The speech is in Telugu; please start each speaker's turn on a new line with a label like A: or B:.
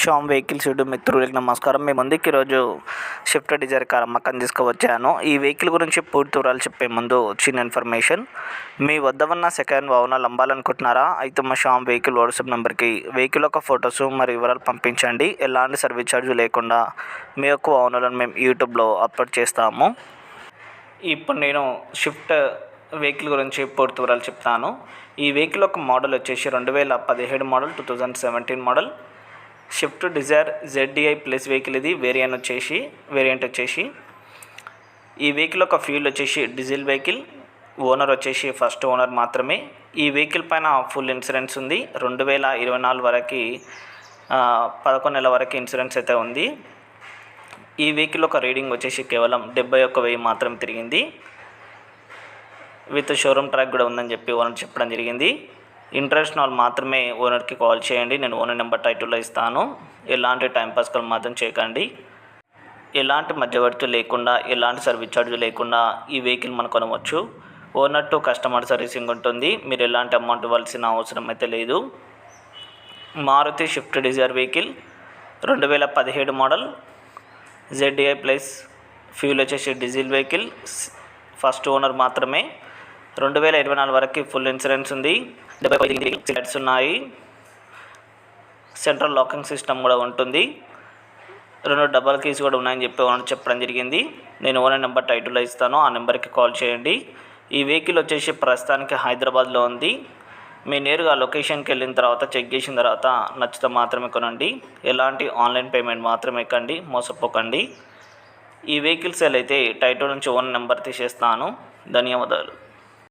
A: శ్యామ్ వెహికల్స్ యూట్యూబ్ మిత్రులకి నమస్కారం. మీ ముందుకి ఈరోజు షిఫ్ట్ డిజైర్ కార్ అమ్మకం తీసుకువచ్చాను. ఈ వెహికల్ గురించి పూర్తి వివరాలు చెప్పే ముందు చిన్న ఇన్ఫర్మేషన్. మీ వద్ద ఉన్న సెకండ్ వాహనాలు అమ్మాలనుకుంటున్నారా? అయితే మా శ్యామ్ వెహికల్ వాట్సాప్ నెంబర్కి వెహికల్ యొక్క ఫొటోస్ మరియు వివరాలు పంపించండి. ఎలాంటి సర్వీస్ ఛార్జ్ లేకుండా మీ యొక్క వాహనాలను మేము యూట్యూబ్లో అప్లోడ్ చేస్తాము. ఇప్పుడు నేను షిఫ్ట్ వెహికల్ గురించి పూర్తి వివరాలు చెప్తాను. ఈ వెహికల్ యొక్క మోడల్ వచ్చేసి రెండు వేల పదిహేడు model two thousand seventeen model. Swift Dzire ZDI plus vehicle ఇది వేరియంట్ వచ్చేసి వేరియంట్ వచ్చేసి. ఈ వెహికల్ ఒక ఫ్యూల్ వచ్చేసి డీజిల్ వెహికల్. ఓనర్ వచ్చేసి ఫస్ట్ ఓనర్ మాత్రమే. ఈ వెహికల్ పైన ఫుల్ ఇన్సూరెన్స్ ఉంది. రెండు వేల ఇరవై నాలుగు వరకు పదకొండు నెలల వరకు ఇన్సూరెన్స్ అయితే ఉంది. ఈ వెహికల్ ఒక రీడింగ్ వచ్చేసి కేవలం డెబ్బై ఒక్క వెయ్యి మాత్రం తిరిగింది. విత్ షోరూమ్ ట్రాక్ కూడా ఉందని చెప్పి ఓనర్ చెప్పడం జరిగింది. ఇంట్రెస్ట్ వాళ్ళు మాత్రమే ఓనర్కి కాల్ చేయండి. నేను ఓనర్ నెంబర్ టైటిల్లో ఇస్తాను. ఎలాంటి టైంపాస్ కాల్ మాత్రం చేయకండి. ఎలాంటి మధ్యవర్తి లేకుండా ఎలాంటి సర్వీస్ ఛార్జ్ లేకుండా ఈ వెహికల్ మనం కొనవచ్చు. ఓనర్ టు కస్టమర్ సర్వీసింగ్ ఉంటుంది. మీరు ఎలాంటి అమౌంట్ ఇవ్వాల్సిన అవసరం అయితే లేదు. మారుతి షిఫ్ట్ డిజైర్ వెహికల్ రెండు వేల పదిహేడు మోడల్. జెడ్ఏ ప్లస్ ఫ్యూల్ వచ్చేసి డీజిల్ వెహికల్. ఫస్ట్ ఓనర్ మాత్రమే. రెండు వేల ఇరవై నాలుగు వరకు ఫుల్ ఇన్సూరెన్స్ ఉంది. డెబ్బై పది ఉన్నాయి. సెంట్రల్ లాకింగ్ సిస్టమ్ కూడా ఉంటుంది. రెండు డబల్ కీస్ కూడా ఉన్నాయని చెప్పి ఓనర్ చెప్పడం జరిగింది. నేను ఓనర్ నెంబర్ టైటిల్లో ఇస్తాను. ఆ నెంబర్కి కాల్ చేయండి. ఈ వెహికల్ వచ్చేసి ప్రస్తుతానికి హైదరాబాద్లో ఉంది. మీ నేరుగా లొకేషన్కి వెళ్ళిన తర్వాత చెక్ చేసిన తర్వాత నచ్చితే మాత్రమే కొనండి. ఎలాంటి ఆన్లైన్ పేమెంట్ మాత్రమే కండి. మోసపోకండి. ఈ వెహికల్ సేల్ అయితే టైటిల్ నుంచి ఓన్ నెంబర్ తీసేస్తాను. ధన్యవాదాలు.